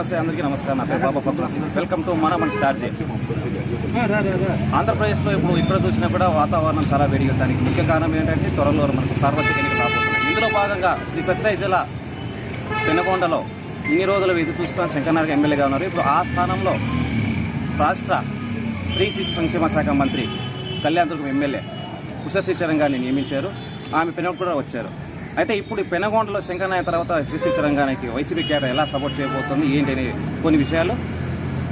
నమస్తే అందరికీ నమస్కారం. నా పేరు బాబా పక్కన వెల్కమ్ టు మన మంచి స్టార్ట్ ఆంధ్రప్రదేశ్లో ఇప్పుడు ఇక్కడ చూసినా కూడా వాతావరణం చాలా వేడిగా దానికి ముఖ్య కారణం ఏంటంటే త్వరలో మనకు సార్వత్రిక ఎన్నికలు రాబోతున్నాయి. ఇందులో భాగంగా శ్రీ సత్య జిల్లా పెనుకొండలో ఇన్ని రోజులు ఎదురు చూస్తున్న శంకర్నాథ్ ఎమ్మెల్యేగా ఉన్నారు. ఇప్పుడు ఆ స్థానంలో రాష్ట్ర స్త్రీ శిశు సంక్షేమ శాఖ మంత్రి కళ్యాణ్ దుర్గం ఎమ్మెల్యే ఉషశ్రీ గారిని నియమించారు. ఆమె పెనుగొండ కూడా వచ్చారు. అయితే ఇప్పుడు పెనగొండలో శంకరనాయ తర్వాత చరణ్ గారికి వైసీపీ క్యాడర్ ఎలా సపోర్ట్ చేయబోతుంది ఏంటి అనే కొన్ని విషయాలు.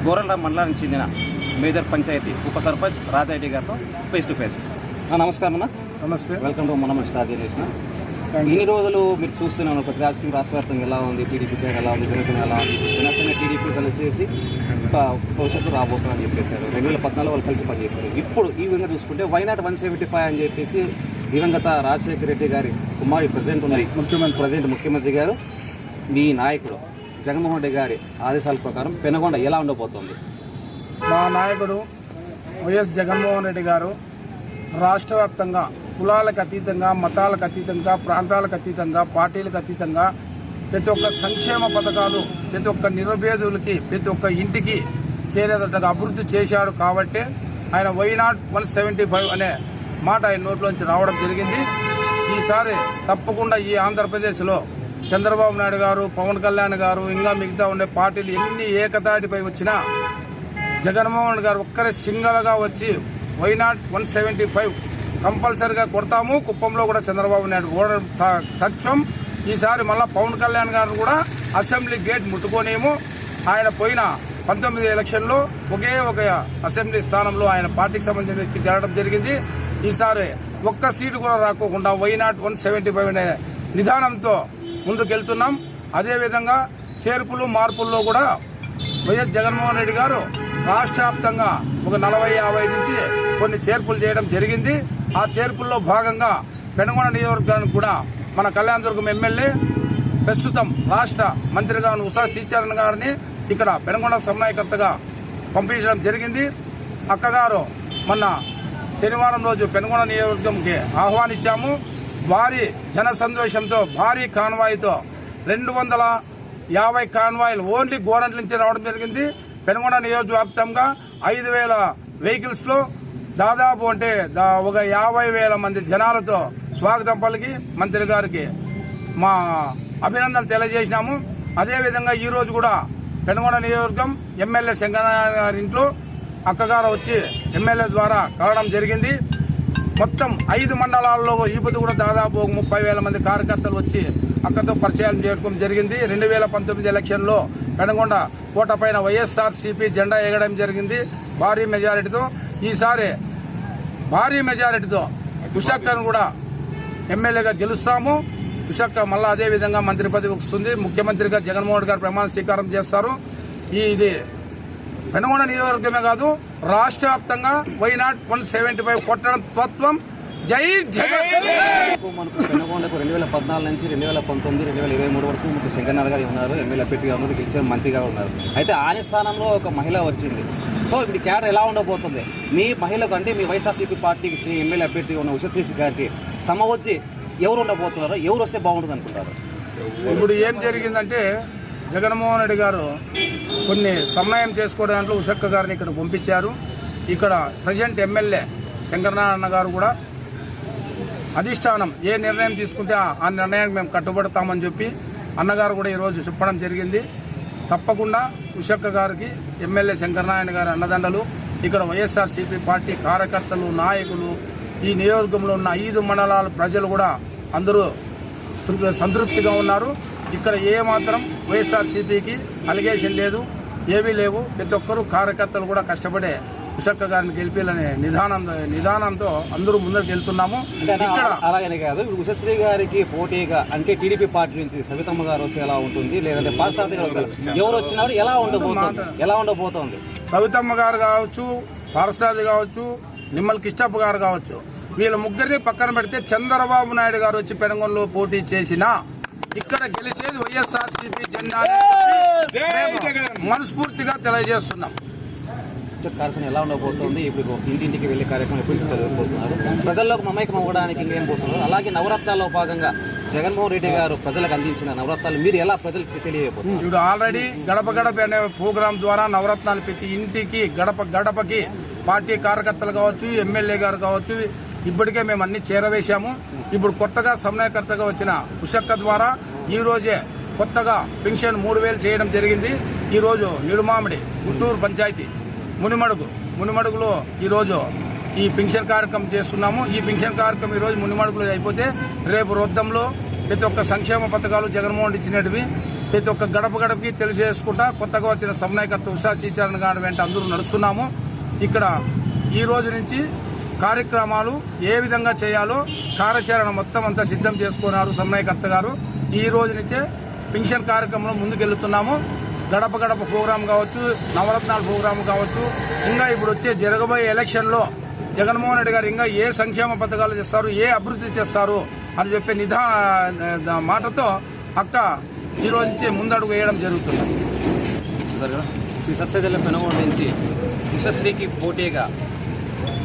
గోరల మండలానికి చెందిన మేజర్ పంచాయతీ ఉప సర్పంచ్ రాజారెడ్డి గారితో ఫేస్ టు ఫేస్ నమస్కారం అన్న. నమస్తే. వెల్కమ్ టు మనం స్టార్ట్ చేసిన ఇన్ని రోజులు మీరు చూస్తున్నాను ప్రతి రాజకీయం రాష్ట్ర వ్యాప్తంగా ఎలా ఉంది టీడీపీ ఎలా ఉంది జనసేన ఎలా ఉంది? జనసేన టీడీపీ కలిసేసి భవిష్యత్తు రాబోతుందని చెప్పేశారు. రెండు వేల పద్నాలుగు వాళ్ళు కలిసి పనిచేశారు. ఇప్పుడు ఈ విధంగా చూసుకుంటే వైనాట్ వన్ సెవెంటీ ఫైవ్ అని చెప్పేసి దివంగత రాజశేఖర రెడ్డి గారి కుమారి ప్రజెంట్ ఉన్నది ముఖ్యమంత్రి ప్రజెంట్ ముఖ్యమంత్రి గారు మీ నాయకుడు జగన్మోహన్ రెడ్డి గారి ఆదేశాల ప్రకారం పెనగొండ ఎలా ఉండబోతోంది? మా నాయకుడు వైఎస్ జగన్మోహన్ రెడ్డి గారు రాష్ట్ర వ్యాప్తంగా కులాలకు అతీతంగా మతాలకు అతీతంగా ప్రాంతాలకు అతీతంగా పార్టీలకు అతీతంగా ప్రతి ఒక్క సంక్షేమ పథకాలు ప్రతి ఒక్క నిరుపేదలకి ప్రతి ఒక్క ఇంటికి చేరేటట్టుగా అభివృద్ధి చేశాడు కాబట్టి ఆయన why not one seventy five అనే మాట ఆయన నోట్లోంచి రావడం జరిగింది. ఈసారి తప్పకుండా ఈ ఆంధ్రప్రదేశ్లో చంద్రబాబు నాయుడు గారు పవన్ కళ్యాణ్ గారు ఇంకా మిగతా ఉండే పార్టీలు ఎన్ని ఏకతాటిపై వచ్చినా జగన్మోహన్ గారు ఒక్కరే సింగల్గా వచ్చి వైనాట్ వన్ సెవెంటీ ఫైవ్ కంపల్సరిగా కొడతాము. కుప్పంలో కూడా చంద్రబాబు నాయుడు ఓడడం త- తథ్యం ఈసారి మళ్ళా పవన్ కళ్యాణ్ గారు కూడా అసెంబ్లీ గేట్ ముట్టుకోనేమో. ఆయన పోయిన పంతొమ్మిది ఎలక్షన్లో ఒకే ఒక అసెంబ్లీ స్థానంలో ఆయన పార్టీకి సంబంధించిన వ్యక్తి గెలడం జరిగింది. ఈసారి ఒక్క సీటు కూడా రాకోకుండా వైనాట్ వన్ సెవెంటీ ఫైవ్ అనే నిదానంతో ముందుకెళ్తున్నాం. అదేవిధంగా చేర్పులు మార్పుల్లో కూడా వైఎస్ జగన్మోహన్ రెడ్డి గారు రాష్ట్ర వ్యాప్తంగా ఒక నలభై యాభై నుంచి కొన్ని చేర్పులు చేయడం జరిగింది. ఆ చేర్పుల్లో భాగంగా పెనుగొండ నియోజకవర్గానికి కూడా మన కళ్యాణదుర్గం ఎమ్మెల్యే ప్రస్తుతం రాష్ట్ర మంత్రిగా ఉషా శ్రీచరణ్ గారిని ఇక్కడ పెనుగొండ సమన్వయకర్తగా పంపించడం జరిగింది. అక్కగారు మొన్న శనివారం రోజు పెనుగొండ నియోజకవర్గంకి ఆహ్వానించాము. భారీ జన సంతోషంతో భారీ కాన్వాయ్తో రెండు వందల యాభై కాన్వాయ్లు ఓన్లీ గోరంట్ల నుంచి రావడం జరిగింది. పెనుగొండ నియోజకవ్యాప్తంగా ఐదు వేల వెహికల్స్లో దాదాపు అంటే దా- ఒక యాభై వేల మంది జనాలతో స్వాగతం పలికి మంత్రి గారికి మా అభినందనలు తెలియజేసినాము. అదేవిధంగా ఈరోజు కూడా పెనుగొండ నియోజకవర్గం ఎమ్మెల్యే శంకరనారాయణ గారి ఇంట్లో అక్కగారు వచ్చి ఎమ్మెల్యే ద్వారా కలవడం జరిగింది. మొత్తం ఐదు మండలాల్లో ఈ కూడా దాదాపు ఒక ముప్పై వేల మంది కార్యకర్తలు వచ్చి అక్కతో పరిచయం చేయడం జరిగింది. రెండు వేల పంతొమ్మిది ఎలక్షన్లో పెనగొండ కోట పైన వైఎస్ఆర్ సిపి జెండా ఎగడం జరిగింది భారీ మెజారిటీతో. ఈసారి భారీ మెజారిటీతో కుషక్కను కూడా ఎమ్మెల్యేగా గెలుస్తాము. కుషక్క మళ్ళా అదే విధంగా మంత్రి పదవి వస్తుంది. ముఖ్యమంత్రిగా జగన్మోహన్ గారు ప్రమాణ స్వీకారం చేస్తారు. ఈ ఇది పెనుగొండ నియోజకవర్గమే కాదు రాష్ట్ర వ్యాప్తంగా వైనాట్ వన్ సెవెంటీ ఫైవ్ కొట్టడం తత్వం. జై జగన్! ఇప్పుడు మనకు పెనుగొండకు రెండు వేల పద్నాలుగు నుంచి రెండు వేల పంతొమ్మిది రెండు వేల ఇరవై మూడు వరకు మనకు శంకర్నాథ్ గారు ఉన్నారు ఎమ్మెల్యే అభ్యర్థిగా ఉన్నారు గెలిచిన మంత్రిగా ఉన్నారు. అయితే ఆయన స్థానంలో ఒక మహిళ వచ్చింది. సో ఇప్పుడు క్యాడర్ ఎలా ఉండబోతుంది? మీ మహిళకు అంటే మీ వైఎస్ఆర్సీపీ పార్టీకి శ్రీ ఎమ్మెల్యే అభ్యర్థిగా ఉన్న ఉషశ్రీ గారికి సమ వచ్చి ఎవరు ఉండబోతున్నారో? ఎవరు వస్తే బాగుంటుంది అనుకుంటారు ఇప్పుడు ఏం జరిగిందంటే జగన్మోహన్ రెడ్డి గారు కొన్ని సమన్వయం చేసుకోవడానికి ఉషక్క గారిని ఇక్కడ పంపించారు. ఇక్కడ ప్రజెంట్ ఎమ్మెల్యే శంకరనారాయణ గారు కూడా అధిష్టానం ఏ నిర్ణయం తీసుకుంటే ఆ- నిర్ణయానికి మేము కట్టుబడతామని చెప్పి అన్నగారు కూడా ఈరోజు చెప్పడం జరిగింది. తప్పకుండా ఉషక్క గారికి ఎమ్మెల్యే శంకరనారాయణ గారి అన్నదండలు ఇక్కడ వైఎస్ఆర్సీపీ పార్టీ కార్యకర్తలు నాయకులు ఈ నియోజకంలో ఉన్న ఐదు మండలాల ప్రజలు కూడా అందరూ సంతృప్తిగా ఉన్నారు. ఇక్కడ ఏ మాత్రం వైఎస్ఆర్సీపీకి అలిగేషన్ లేదు ఏమీ లేవు. ప్రతి ఒక్కరూ కార్యకర్తలు కూడా కష్టపడే ఉషక్క గారిని గెలిపించాలనే నిదానం నిదానంతో అందరూ ముందరికి వెళ్తున్నాము. అలాగనే కాదు. ఇప్పుడు ఉషశ్రీ గారికి పోటీగా అంటే టీడీపీ పార్టీ నుంచి సవితమ్మ గారు వస్తే ఎలా ఉంటుంది? లేదంటే గారు వస్తే ఎవరు వచ్చినా ఎలా ఉండబోతుంది? ఎలా ఉండబోతోంది? సవితమ్మ గారు కావచ్చు పారసాది కావచ్చు నిమ్మల కిష్టప్ప గారు కావచ్చు వీళ్ళ ముగ్గురిని పక్కన పెడితే చంద్రబాబు నాయుడు గారు వచ్చి పెనుగొండలో పోటీ చేసినా ఇక్కడ గెలిచేది వైఎస్ఆర్ సిపి జెండా మనస్ఫూర్తిగా తెలియజేస్తున్నాం. కార్యక్రమం ఎలా ఉండబోతోంది? ఇప్పుడు ఇంటింటికి వెళ్ళే కార్యక్రమం ఎప్పుడు జరగబోతున్నారు ప్రజల్లోకి మమైకం అవ్వడానికి పోతున్నారు? అలాగే నవరత్నాల్లో భాగంగా జగన్మోహన్ రెడ్డి గారు ప్రజలకు అందించిన నవరత్నాలు మీరు ఎలా ప్రజలకు తెలియజేయబోతున్నారు? ఇప్పుడు ఆల్రెడీ గడప గడప అనే ప్రోగ్రాం ద్వారా నవరత్నాలు ప్రతి ఇంటికి గడప గడపకి పార్టీ కార్యకర్తలు కావచ్చు ఎమ్మెల్యే గారు కావచ్చు ఇప్పటికే మేము అన్ని చేరవేశాము. ఇప్పుడు కొత్తగా సమన్వయకర్తగా వచ్చిన ఉషక్క ద్వారా ఈ రోజే కొత్తగా పెన్షన్ మూడు వేలు చేయడం జరిగింది. ఈ రోజు నిడుమామిడి గుంటూరు పంచాయతీ మునిమడుగు. మునిమడుగులో ఈ రోజు ఈ పెన్షన్ కార్యక్రమం చేస్తున్నాము. ఈ పెన్షన్ కార్యక్రమం ఈ రోజు మునిమడుగులో అయిపోతే రేపు రొద్దంలో ప్రతి ఒక్క సంక్షేమ పథకాలు జగన్మోహన్ రెడ్డి ఇచ్చినటివి ప్రతి ఒక్క గడప గడపకి తెలియజేసుకుంటా కొత్తగా వచ్చిన సమన్వయకర్త ఉషా శ్రీచరణ్ గారి వెంట అందరూ నడుస్తున్నాము. ఇక్కడ ఈ రోజు నుంచి కార్యక్రమాలు ఏ విధంగా చేయాలో కార్యాచరణ మొత్తం అంతా సిద్ధం చేసుకున్నారు సమన్వయకర్త గారు. ఈ రోజు నుంచే పెన్షన్ కార్యక్రమంలో ముందుకెళ్తున్నాము. గడప గడప ప్రోగ్రాం కావచ్చు నవరత్నాల ప్రోగ్రాం కావచ్చు ఇంకా ఇప్పుడు వచ్చే జరగబోయే ఎలక్షన్లో జగన్మోహన్ రెడ్డి గారు ఇంకా ఏ సంక్షేమ పథకాలు చేస్తారు ఏ అభివృద్ధి చేస్తారు అని చెప్పే నిధా మాటతో అక్క ఈ రోజు నుంచి ముందడుగు వేయడం జరుగుతుంది. శ్రీ సత్యజల పెనుగోడు నుంచి విశ్వశ్రీకి పోటీగా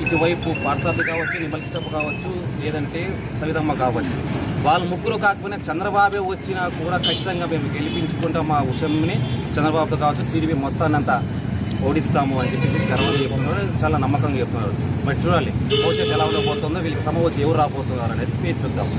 ఇటువైపు పార్సాద్ కావచ్చు నిమ్మలిష్టపు కావచ్చు లేదంటే సవితమ్మ కావచ్చు. వాళ్ళు ముగ్గురు కాకపోయినా చంద్రబాబే వచ్చినా కూడా ఖచ్చితంగా మేము గెలిపించుకుంటాం మా ఉషమ్ని. చంద్రబాబుతో కావచ్చు తిరిగి మొత్తాన్ని అంతా ఓడిస్తాము అని చెప్పి గర్వంగా చెప్తున్నారు. చాలా నమ్మకంగా చెప్తున్నారు. మరి చూడాలి భవిష్యత్తు ఎలా ఉండబోతుందో వీళ్ళకి సమవచ్చు ఎవరు రాబోతున్నారు అనేది మీరు చూద్దాం.